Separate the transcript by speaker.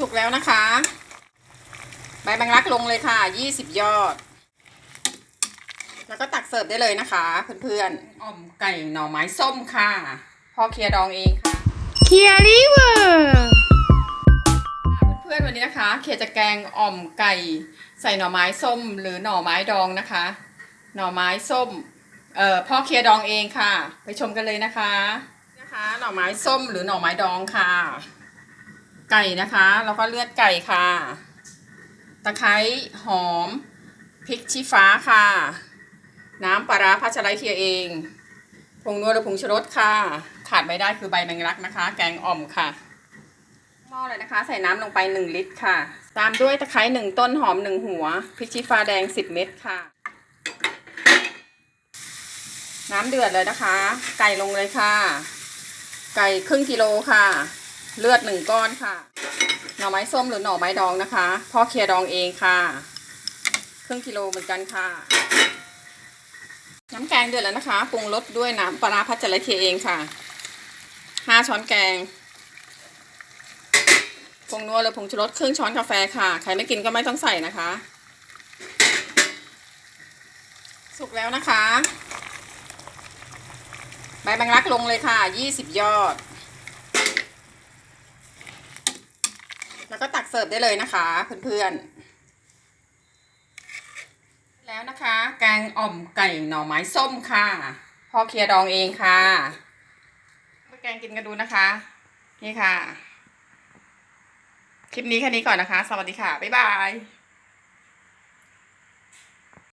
Speaker 1: สุกแล้วนะคะ ใบแมงลักลงเลยค่ะ 20 ยอด แล้วก็ตักเสิร์ฟได้เลยนะคะ เพื่อนๆอ่อมไก่หน่อไม้ส้มค่ะพ่อเคลียร์ดองเองค่ะ
Speaker 2: เคียริเวอร์
Speaker 1: เพื่อนๆวันนี้นะคะ เคลียร์จะแกงอ่อมไก่ใส่หน่อไม้ส้ม หรือหน่อไม้ดองนะคะ หน่อไม้ส้มเอ่อพ่อเคลียร์ดองเองค่ะ ไปชมกันเลยนะคะนะคะ หน่อไม้ส้มหรือหน่อไม้ดองค่ะ ไก่นะคะ แล้วก็เลือดไก่ค่ะ ตะไคร้หอมพริกชี้ฟ้าค่ะ น้ำปลาร้าพัชไลเคียเองผงนัวหรือผงชูรสค่ะ ขาดไม่ได้คือใบแมงลักนะคะ แกงอ่อมค่ะหม้อเลยนะคะ ใส่น้ำลงไป 1 ลิตรค่ะ ตามด้วยตะไคร้หนึ่งต้นหอมหนึ่งหัวพริกชี้ฟ้าแดง 10 เม็ดค่ะ น้ำเดือดเลยนะคะ ไก่ลงเลยค่ะ ไก่ครึ่งกิโลค่ะ เลือดหนึ่งก้อนค่ะ หน่อไม้ส้มหรือหน่อไม้ดองนะคะ พ่อเคลียร์ดองเองค่ะ ครึ่งกิโลเหมือนกันค่ะ น้ำแกงเดือดแล้วนะคะ ปรุงรสด้วยน้ำปลาร้าพัชจระเคียเองค่ะห้าช้อนแกงผงนัวหรือผงชูรสครึ่งช้อนกาแฟค่ะ ใครไม่กินก็ไม่ต้องใส่นะคะ สุกแล้วนะคะ ใบแมงลักลงเลยค่ะ 20 ยอด แล้วก็ตักเสิร์ฟได้เลยนะคะ เพื่อนๆ แล้วนะคะ แกงอ่อมไก่หน่อไม้ส้มค่ะพ่อเคลียร์ดองเองค่ะไปแกงกินกันดูนะคะ นี่ค่ะ คลิปนี้แค่นี้ก่อนนะคะ สวัสดีค่ะ บ๊ายบาย